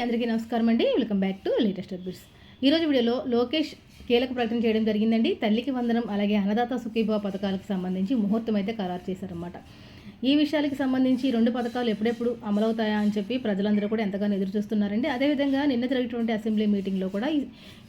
అందరికీ నమస్కారం అండి. Welcome back to latest updates. ఈరోజు వీడియోలో లోకేష్ కీలక ప్రకటన చేయడం జరిగిందండి. తల్లికి వందనం అలాగే అన్నదాత సుఖీభావ పథకాలకు సంబంధించి ముహూర్తం అయితే ఖరారు చేశారన్నమాట. ఈ విషయాలకి సంబంధించి రెండు పథకాలు ఎప్పుడెప్పుడు అమలవుతాయా అని చెప్పి ప్రజలందరూ కూడా ఎంతగానో ఎదురు చూస్తున్నారండి అదేవిధంగా నిన్న జరిగినటువంటి అసెంబ్లీ మీటింగ్లో కూడా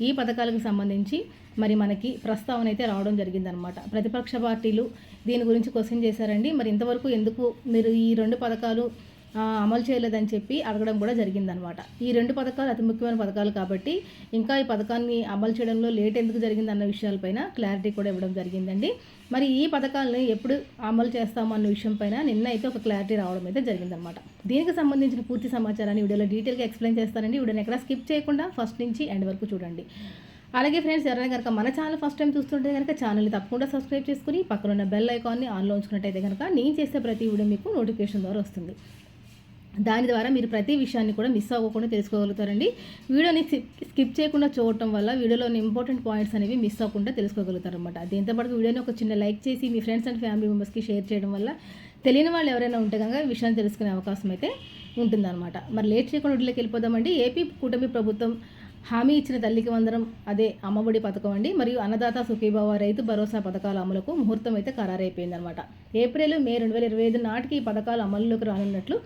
ఈ- పథకాలకు సంబంధించి మరి మనకి ప్రస్తావన అయితే రావడం జరిగిందనమాట ప్రతిపక్ష పార్టీలు దీని గురించి క్వశ్చన్ చేశారండి. మరి ఇంతవరకు ఎందుకు మీరు ఈ రెండు పథకాలు అమలు చేయలేదని చెప్పి అడగడం కూడా జరిగిందనమాట. ఈ రెండు పథకాలు అతి ముఖ్యమైన పథకాలు కాబట్టి ఇంకా ఈ పథకాన్ని అమలు చేయడంలో లేట్ ఎందుకు జరిగిందన్న విషయాలపైన క్లారిటీ కూడా ఇవ్వడం జరిగిందండి. మరి ఈ పథకాలను ఎప్పుడు అమలు చేస్తాము అన్న విషయం పైన నిన్న అయితే ఒక క్లారిటీ రావడం అయితే జరిగిందనమాట. దీనికి సంబంధించిన పూర్తి సమాచారాన్ని వీడియోలో డీటెయిల్గా ఎక్స్ప్లెయిన్ చేస్తానండి. వీడియోని ఎక్కడ స్కిప్ చేయకుండా ఫస్ట్ నుంచి ఎండ్ వరకు చూడండి. అలాగే ఫ్రెండ్స్ ఎవరైనా కనుక మన ఛానల్ ఫస్ట్ టైం చూస్తుంటే కనుక ఛానల్ని తప్పకుండా సబ్స్క్రైబ్ చేసుకుని పక్కన ఉన్న బెల్ ఐకాన్ని ఆన్లో ఉంచుకున్నట్టయితే కనుక నేను చేసే ప్రతి వీడియో మీకు నోటిఫికేషన్ ద్వారా వస్తుంది. దాని ద్వారా మీరు ప్రతి విషయాన్ని కూడా మిస్ అవ్వకుండా తెలుసుకోగలుగుతారండి. వీడియోని స్కిప్ స్కిప్ చేయకుండా చూడటం వల్ల వీడియోలోని ఇంపార్టెంట్ పాయింట్స్ అనేవి మిస్ అవ్వకుండా తెలుసుకోగలుగుతారు అనమాట దీంతో వీడియోని ఒక చిన్న లైక్ చేసి మీ ఫ్రెండ్స్ అండ్ ఫ్యామిలీ మెంబర్స్కి షేర్ చేయడం వల్ల తెలియని వాళ్ళు ఎవరైనా ఉంటే కనుక విషయాన్ని తెలుసుకునే అవకాశం అయితే ఉంటుందన్నమాట. మరి లేట్ చేయకుండా వీటిలోకి వెళ్ళిపోదామండి. ఏపీ కూటమి ప్రభుత్వం హామీ ఇచ్చిన తల్లికి వందరం అదే అమ్మఒడి పథకం అండి. మరియు అన్నదాత సుఖీభావ రైతు భరోసా పథకాల అమలుకు ముహూర్తం అయితే ఖరారైపోయిందనమాట ఏప్రిల్ మే రెండు వేల ఇరవై ఐదు నాటికి ఈ పథకాలు అమలులోకి రానున్నట్లు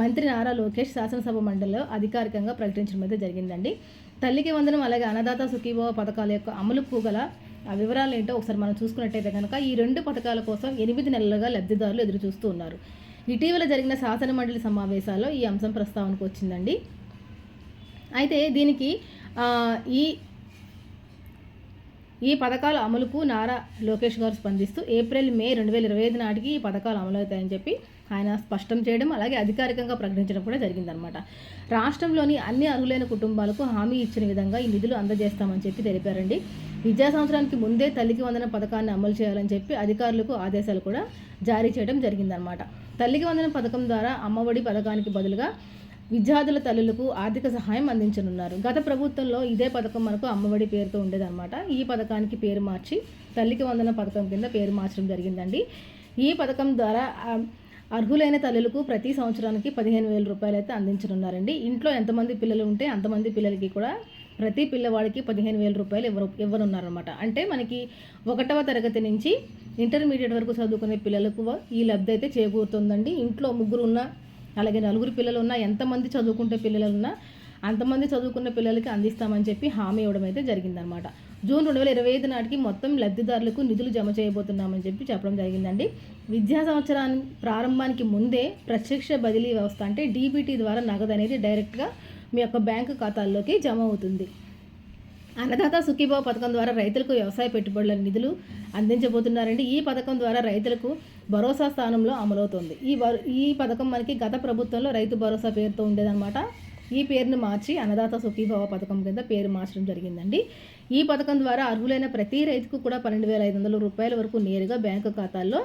మంత్రి నారా లోకేష్ శాసనసభ మండలిలో అధికారికంగా ప్రకటించడం అయితే జరిగిందండి. తల్లికి వందనం అలాగే అన్నదాత సుఖీభవ పథకాల యొక్క అమలుకు గల ఆ వివరాలు ఏంటో ఒకసారి మనం చూసుకున్నట్టయితే కనుక ఈ రెండు పథకాల కోసం ఎనిమిది నెలలుగా లబ్ధిదారులు ఎదురు చూస్తూ ఉన్నారు. ఇటీవల జరిగిన శాసన మండలి సమావేశాల్లో ఈ అంశం ప్రస్తావనకు వచ్చిందండి. అయితే దీనికి ఈ ఈ పథకాల అమలుకు నారా లోకేష్ గారు స్పందిస్తూ ఏప్రిల్ మే రెండు వేల ఇరవై ఐదు నాటికి ఈ పథకాలు అమలవుతాయని చెప్పి ఆయన స్పష్టం చేయడం అలాగే అధికారికంగా ప్రకటించడం కూడా జరిగిందనమాట రాష్ట్రంలోని అన్ని అర్హులైన కుటుంబాలకు హామీ ఇచ్చిన విధంగా ఈ నిధులు అందజేస్తామని చెప్పి తెలిపారండి. విద్యా సంవత్సరానికి ముందే తల్లికి వందన పథకాన్ని అమలు చేయాలని చెప్పి అధికారులకు ఆదేశాలు కూడా జారీ చేయడం జరిగిందనమాట తల్లికి వందన పథకం ద్వారా అమ్మఒడి పథకానికి బదులుగా విద్యార్థుల తల్లులకు ఆర్థిక సహాయం అందించనున్నారు. గత ప్రభుత్వంలో ఇదే పథకం మనకు అమ్మఒడి పేరుతో ఉండేదన్నమాట. ఈ పథకానికి పేరు మార్చి తల్లికి వందన పథకం కింద పేరు మార్చడం జరిగిందండి. ఈ పథకం ద్వారా అర్హులైన తల్లులకు ప్రతి సంవత్సరానికి పదిహేను వేల రూపాయలు అయితే అందించనున్నారండి. ఇంట్లో ఎంతమంది పిల్లలు ఉంటే అంతమంది పిల్లలకి కూడా ప్రతి పిల్లవాడికి పదిహేను వేల రూపాయలు ఇవ్వరు ఇవ్వనున్నారనమాట అంటే మనకి ఒకటవ తరగతి నుంచి ఇంటర్మీడియట్ వరకు చదువుకునే పిల్లలకు ఈ లబ్ధి అయితే చేకూరుతుందండి. ఇంట్లో ముగ్గురు ఉన్న అలాగే నలుగురు పిల్లలు ఉన్నా ఎంతమంది చదువుకుంటే పిల్లలు ఉన్నా అంతమంది చదువుకున్న పిల్లలకి అందిస్తామని చెప్పి హామీ ఇవ్వడం అయితే జరిగిందనమాట. జూన్ రెండు వేల ఇరవై ఐదు నాటికి మొత్తం లబ్ధిదారులకు నిధులు జమ చేయబోతున్నామని చెప్పి చెప్పడం జరిగిందండి. విద్యా సంవత్సరాన్ని ప్రారంభానికి ముందే ప్రత్యక్ష బదిలీ వ్యవస్థ అంటే డీబీటీ ద్వారా నగదు అనేది డైరెక్ట్గా మీ యొక్క బ్యాంకు ఖాతాల్లోకి జమ అవుతుంది. అన్నదాత సుఖీభావ పథకం ద్వారా రైతులకు వ్యవసాయ పెట్టుబడుల నిధులు అందించబోతున్నారండి. ఈ పథకం ద్వారా రైతులకు భరోసా స్థానంలో అమలవుతుంది. ఈ ఈ పథకం మనకి గత ప్రభుత్వంలో రైతు భరోసా పేరుతో ఉండేదన్నమాట. ఈ పేరును మార్చి అన్నదాత సుఖీభావ పథకం కింద పేరు మార్చడం జరిగిందండి. ఈ పథకం ద్వారా అర్హులైన ప్రతి రైతుకు కూడా పన్నెండు వేల ఐదు వందల రూపాయల వరకు నేరుగా బ్యాంకు ఖాతాల్లో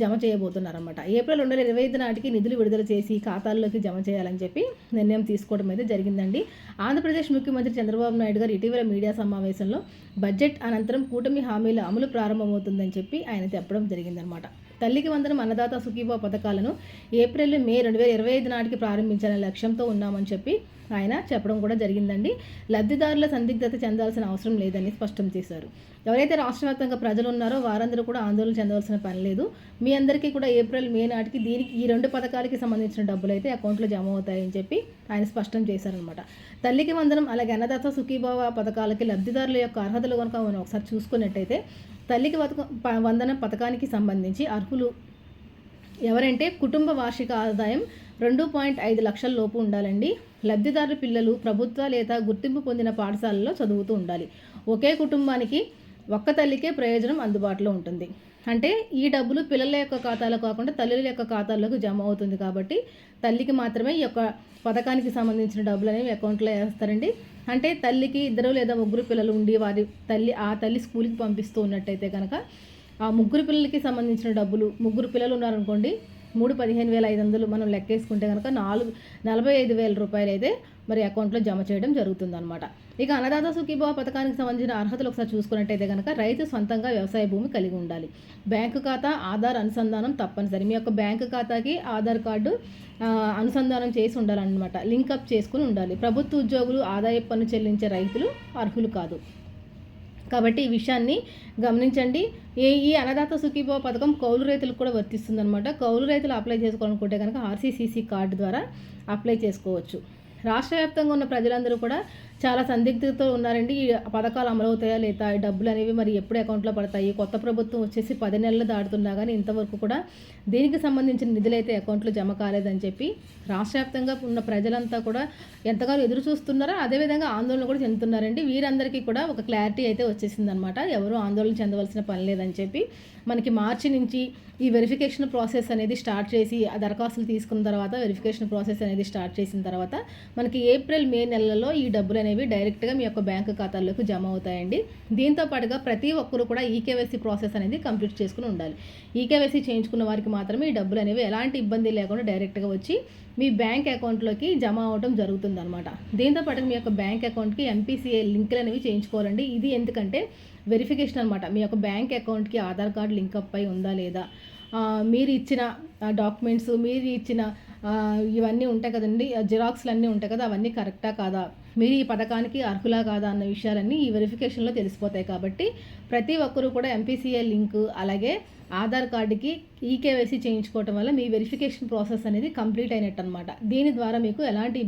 జమ చేయబోతున్నారన్నమాట. ఏప్రిల్ రెండు వేల ఇరవై ఐదు నాటికి నిధులు విడుదల చేసి ఖాతాల్లోకి జమ చేయాలని చెప్పి నిర్ణయం తీసుకోవడం అయితే జరిగిందండి. ఆంధ్రప్రదేశ్ ముఖ్యమంత్రి చంద్రబాబు నాయుడు గారు ఇటీవల మీడియా సమావేశంలో బడ్జెట్ అనంతరం కూటమి హామీల అమలు ప్రారంభమవుతుందని చెప్పి ఆయన చెప్పడం జరిగిందనమాట తల్లికి వందనం అన్నదాత సుఖీభావ పథకాలను ఏప్రిల్ మే రెండు వేల ఇరవై ఐదు నాటికి ప్రారంభించాలనే లక్ష్యంతో ఉన్నామని చెప్పి ఆయన చెప్పడం కూడా జరిగిందండి. లబ్ధిదారుల సందిగ్ధత చెందాల్సిన అవసరం లేదని స్పష్టం చేశారు. ఎవరైతే రాష్ట్ర వ్యాప్తంగా ప్రజలు ఉన్నారో వారందరూ కూడా ఆందోళన చెందవలసిన పని లేదు. మీ అందరికీ కూడా ఏప్రిల్ మే నాటికి దీనికి ఈ రెండు పథకాలకి సంబంధించిన డబ్బులు అయితే అకౌంట్లో జమ అవుతాయని చెప్పి ఆయన స్పష్టం చేశారనమాట తల్లికి వందనం అలాగే అన్నదాత సుఖీభావ పథకాలకి లబ్ధిదారుల యొక్క అర్హతలు కనుక మనం ఒకసారి చూసుకున్నట్టయితే తల్లికి ప- వందనం పథకానికి సంబంధించి అర్హులు ఎవరంటే కుటుంబ వార్షిక ఆదాయం రెండు పాయింట్ ఐదు లక్షల లోపు ఉండాలండి. లబ్ధిదారుల పిల్లలు ప్రభుత్వ లేదా గుర్తింపు పొందిన పాఠశాలలో చదువుతూ ఉండాలి. ఒకే కుటుంబానికి ఒక్క తల్లికే ప్రయోజనం అందుబాటులో ఉంటుంది. అంటే ఈ డబ్బులు పిల్లల యొక్క ఖాతాలో కాకుండా తల్లుల యొక్క ఖాతాల్లోకి జమ అవుతుంది కాబట్టి తల్లికి మాత్రమే ఈ యొక్క పథకానికి సంబంధించిన డబ్బులు అనేవి అకౌంట్లో వేస్తారండి. అంటే తల్లికి ఇద్దరు లేదా ముగ్గురు పిల్లలు ఉండి వారి తల్లి ఆ తల్లి స్కూల్కి పంపిస్తూ ఉన్నట్టయితే కనుక ఆ ముగ్గురు పిల్లలకి సంబంధించిన డబ్బులు ముగ్గురు పిల్లలు ఉన్నారనుకోండి మూడు పదిహేను వేల ఐదు వందలు మనం లెక్కేసుకుంటే కనుక నాలుగు నలభై ఐదు వేల రూపాయలు అయితే మరి అకౌంట్లో జమ చేయడం జరుగుతుందన్నమాట. ఇక అన్నదాత సుఖీభావ పథకానికి సంబంధించిన అర్హతలు ఒకసారి చూసుకున్నట్టయితే కనుక రైతు సొంతంగా వ్యవసాయ భూమి కలిగి ఉండాలి. బ్యాంకు ఖాతా ఆధార్ అనుసంధానం తప్పనిసరి. మీ యొక్క బ్యాంకు ఖాతాకి ఆధార్ కార్డు అనుసంధానం చేసి ఉండాలన్నమాట. లింకప్ చేసుకుని ఉండాలి. ప్రభుత్వ ఉద్యోగులు ఆదాయ పన్ను చెల్లించే రైతులు అర్హులు కాదు. కాబట్టి ఈ విషయాన్ని గమనించండి. ఏ ఈ అన్నదాత సుఖీభవ పథకం కౌలు రైతులకు కూడా వర్తిస్తుందన్నమాట. కౌలు రైతులు అప్లై చేసుకోవాలనుకుంటే కనుక ఆర్సీసీసీ కార్డు ద్వారా అప్లై చేసుకోవచ్చు. రాష్ట్ర వ్యాప్తంగా ఉన్న ప్రజలందరూ కూడా చాలా సందిగ్ధతో ఉన్నారండి. ఈ పథకాలు అమలవుతాయా లేదా ఈ డబ్బులు అనేవి మరి ఎప్పుడు అకౌంట్లో పడతాయి కొత్త ప్రభుత్వం వచ్చేసి పది నెలలు దాటుతున్నా కానీ ఇంతవరకు కూడా దీనికి సంబంధించిన నిధులైతే అకౌంట్లో జమ కాలేదని చెప్పి రాష్ట్ర వ్యాప్తంగా ఉన్న ప్రజలంతా కూడా ఎంతగానో ఎదురు చూస్తున్నారో? అదేవిధంగా ఆందోళన కూడా చెందుతున్నారండి. వీరందరికీ కూడా ఒక క్లారిటీ అయితే వచ్చేసిందనమాట ఎవరు ఆందోళన చెందవలసిన పని లేదని చెప్పి మనకి మార్చి నుంచి ఈ వెరిఫికేషన్ ప్రాసెస్ అనేది స్టార్ట్ చేసి ఆ దరఖాస్తులు తీసుకున్న తర్వాత వెరిఫికేషన్ ప్రాసెస్ అనేది స్టార్ట్ చేసిన తర్వాత మనకి ఏప్రిల్ మే నెలలో ఈ డబ్బులు అనేవి డైరెక్ట్గా మీ యొక్క బ్యాంకు ఖాతాల్లోకి జమ అవుతాయండి. దీంతో పాటుగా ప్రతి ఒక్కరు కూడా ఈకేవైసీ ప్రాసెస్ అనేది కంప్లీట్ చేసుకుని ఉండాలి. ఈకేవైసీ చేయించుకున్న వారికి మాత్రమే ఈ డబ్బులు అనేవి ఎలాంటి ఇబ్బంది లేకుండా డైరెక్ట్గా వచ్చి మీ బ్యాంక్ అకౌంట్లోకి జమ అవడం జరుగుతుంది అనమాట దీంతోపాటు మీ యొక్క బ్యాంక్ అకౌంట్కి ఎంపీసీఏ లింకులు అనేవి చేయించుకోవాలండి. ఇది ఎందుకంటే వెరిఫికేషన్ అనమాట మీ యొక్క బ్యాంక్ అకౌంట్కి ఆధార్ కార్డు లింక్ అప్ అయి ఉందా లేదా? మీరు ఇచ్చిన డాక్యుమెంట్స్ మీరు ఇచ్చిన ఇవన్నీ ఉంటాయి కదండి. జిరాక్స్లు అన్నీ ఉంటాయి కదా అవన్నీ కరెక్టా కాదా? మీరు ఈ పథకానికి అర్హులా కాదా అన్న విషయాలన్నీ ఈ వెరిఫికేషన్లో తెలిసిపోతాయి కాబట్టి ప్రతి ఒక్కరూ కూడా ఎంపీసీఏ లింక్ అలాగే ఆధార్ కార్డుకి ఈకేవైసీ చేయించుకోవటం వల్ల మీ వెరిఫికేషన్ ప్రాసెస్ అనేది కంప్లీట్ అయినట్టు అనమాట దీని ద్వారా మీకు ఎలాంటి